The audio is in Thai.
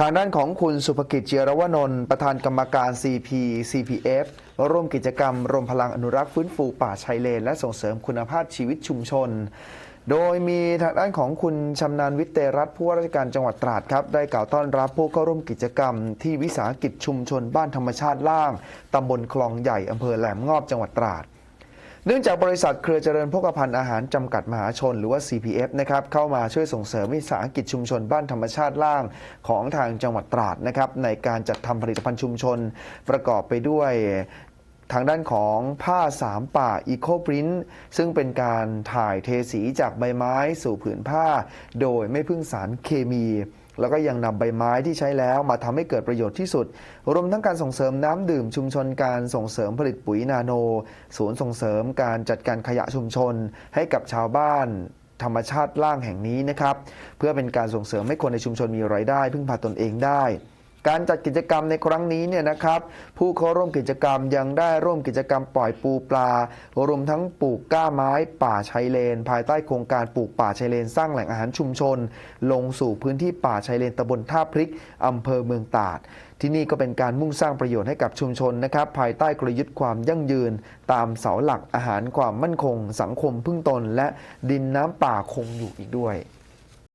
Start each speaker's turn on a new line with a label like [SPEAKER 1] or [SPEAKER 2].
[SPEAKER 1] ทางด้านของคุณสุภกิจเจียรวนนท์ประธานกรรมการ CP CPF ร่วมกิจกรรมรวมพลังอนุรักษ์ฟื้นฟูป่าชายเลน และส่งเสริมคุณภาพชีวิตชุมชน โดยมีทางด้านของคุณชำนาญวิเตรัตผู้ว่าราชการจังหวัดตราดครับ ได้กล่าวต้อนรับผู้เข้าร่วมกิจกรรม ที่วิสาหกิจชุมชนบ้านธรรมชาติล่างตำบลคลองใหญ่อำเภอแหลมงอบจังหวัดตราด เนื่องจากบริษัทเครือเจริญพกพันธ์อาหารจำกัดมหาชนหรือว่า CPF นะครับเข้ามาช่วยส่งเสริมวิสาหกิจชุมชนบ้านธรรมชาติล่างของทางจังหวัดตราดนะครับในการจัดทำผลิตภัณฑ์ชุมชน ประกอบไปด้วยทางด้านของผ้าสามป่าอีโคปรินซึ่งเป็นการถ่ายเทสีจากใบไม้สู่ผืนผ้า โดยไม่พึ่งสารเคมี แล้วก็ยังนำใบไม้ที่ใช้แล้วมาทำให้เกิดประโยชน์ที่สุด รวมทั้งการส่งเสริมน้ำดื่มชุมชนการส่งเสริมผลิตปุ๋ยนาโน ศูนย์ส่งเสริมการจัดการขยะชุมชน ให้กับชาวบ้านธรรมชาติล่างแห่งนี้นะครับ เพื่อเป็นการส่งเสริมให้คนในชุมชนมีรายได้ พึ่งพาตนเองได้ การจัดกิจกรรมในครั้งนี้เนี่ยนะครับ ผู้เข้าร่วมกิจกรรมยังได้ร่วมกิจกรรมปล่อยปูปลารวมทั้งปลูกก้าไม้ป่าชายเลน ภายใต้โครงการปลูกป่าชายเลน สร้างแหล่งอาหารชุมชน ลงสู่พื้นที่ป่าชายเลนตำบลท่าพริกอำเภอเมืองตราดที่นี่ก็เป็นการมุ่งสร้างประโยชน์ให้กับชุมชนนะครับ ภายใต้กลยุทธ์ความยั่งยืน ตามเสาหลักอาหารความมั่นคง สังคมพึ่งตน และดินน้ำป่าคงอยู่อีกด้วย